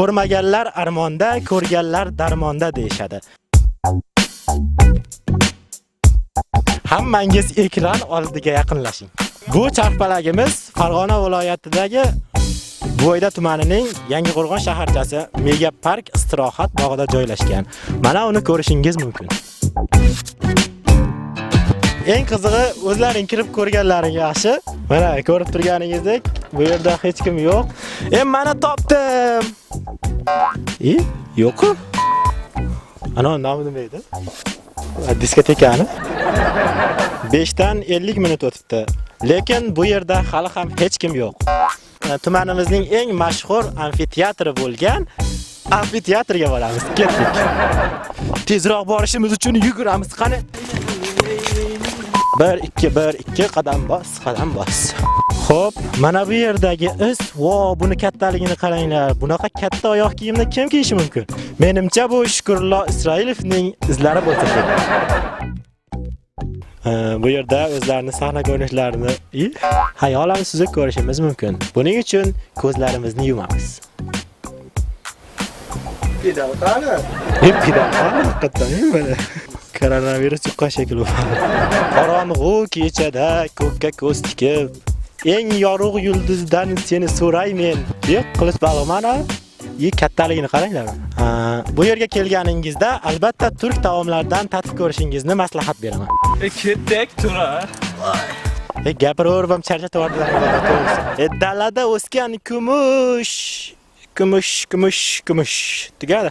Ko'rmaganlar armonda, ko'rganlar darmonda deyishadi. Hammangiz ekran oldiga yaqinlashing. Bu charxpalagimiz Farg'ona viloyatidagi Bo'yda tumanining Yangiqo'rg'on shaharchasi Mega Park istirohat bog'ida joylashgan. Mana uni ko'rishingiz mumkin. Eng qizig'i o'zlaring kirib ko'rganlaring yaxshi. Mana ko'rib turganingizdek, bu yerda hech kim yo'q. E mana topdim. E, yo'q-ku. Ana nomi nima edi? Diskotekani. 5 dan 50 minut o'tibdi. Lekin bu yerda hali ham hech kim yo'q. Tumanimizning eng mashhur amfiteatri bo'lgan amfiteatrga boramiz. Ketdik. Tezroq borishimiz uchun yuguramiz. Qani? 1 2 1 2 qadam bos, qadam bos. Xo'p, mana bu yerdagi iz, vo, buni kattaligini qaranglar. Bunaqa katta oyoq kiyimni kim kiyishi mumkin? Menimcha bu Shukurullo Isroilovning izlari bo'lsa kerak. Bu yerda o'zlarini sahna ko'rinishlarini i, hayolan suzib ko'rishimiz mumkin. Buning uchun ko'zlarimizni yumamiz. Pedal qani? Hep pidaqani haqiqatdan böyle. Koronavirus yuqqan shekilli. Qorong'u kechada ko'kka ko'z tikib, eng yorug' yulduzdan seni so'raymen deb qilich bog'imana. И kattaligini qaranglar. Bu yerga kelganingizda albatta turk taomlaridan tatib ko'rishingizni maslahat beraman. E ketdik tura. E gapiraverib charchatib yubordilar. E dalada o'sgan kumush, kumush, kumush, kumush. Tugadi.